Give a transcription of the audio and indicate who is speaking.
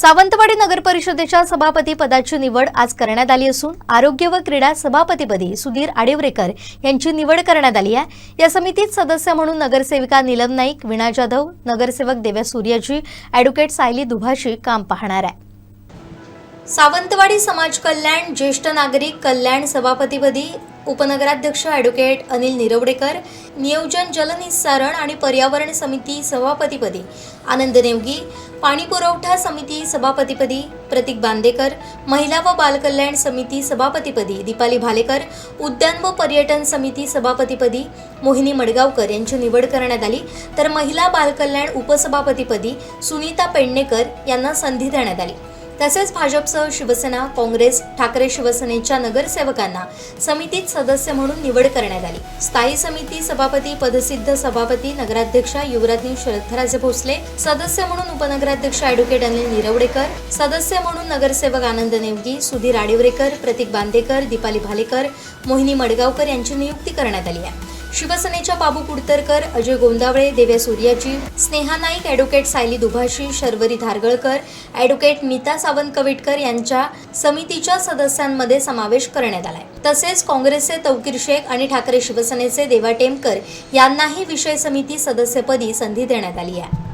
Speaker 1: सावंतवाडी नगर परिषदेच्या सभापती पदाची निवड आज करण्यात आली असून आरोग्य व क्रीडा सभापतीपदी सुधीर आडिवरेकर यांची निवड करण्यात आली आहे. या समितीत सदस्य म्हणून नगरसेविका नीलम नाईक विणा जाधव नगरसेवक देव्या सूर्याजी अॅडव्होकेट सायली दुभाशी काम पाहणार आहे. सावंतवाडी समाज कल्याण ज्येष्ठ नागरिक कल्याण सभापतीपदी उपनगराध्यक्ष ॲडव्होकेट अनिल निरवडेकर नियोजन जलनिस्सारण आणि पर्यावरण समिती सभापतीपदी आनंद नेवगी पाणी पुरवठा समिती सभापतीपदी प्रतीक बांदेकर महिला व बालकल्याण समिती सभापतीपदी दीपाली भालेकर उद्यान व पर्यटन समिती सभापतीपदी मोहिनी मडगावकर यांची निवड करण्यात आली. तर महिला बालकल्याण उपसभापतीपदी सुनीता पेडणेकर यांना संधी देण्यात आली. तसेच भाजपसह शिवसेना काँग्रेस ठाकरे शिवसेनेच्या नगरसेवकांना समितीत सदस्य म्हणून निवड करण्यात आली. स्थायी समिती सभापती पदसिद्ध सभापती नगराध्यक्षा युवराज्ञी शरदराजे भोसले सदस्य म्हणून उपनगराध्यक्ष अॅडव्होकेट अनिल निरवडेकर सदस्य म्हणून नगरसेवक आनंद नेवगी सुधीर आडिवरेकर प्रतीक बांदेकर दीपाली भालेकर मोहिनी मडगावकर यांची नियुक्ती करण्यात आली आहे. शिवसेनेच्या बाबू कुडतरकर अजय गोंदावळे देव्या सूर्याची स्नेहा नाईक ॲडव्होकेट सायली दुभाषी शर्वरी धारगळकर ॲडव्होकेट नीता सावंत कवेटकर यांच्या समितीच्या सदस्यांमध्ये समावेश करण्यात आलाय. तसेच काँग्रेसचे तौकीर शेख आणि ठाकरे शिवसेनेचे देवा टेमकर यांनाही विषय समिती सदस्यपदी संधी देण्यात आली आहे.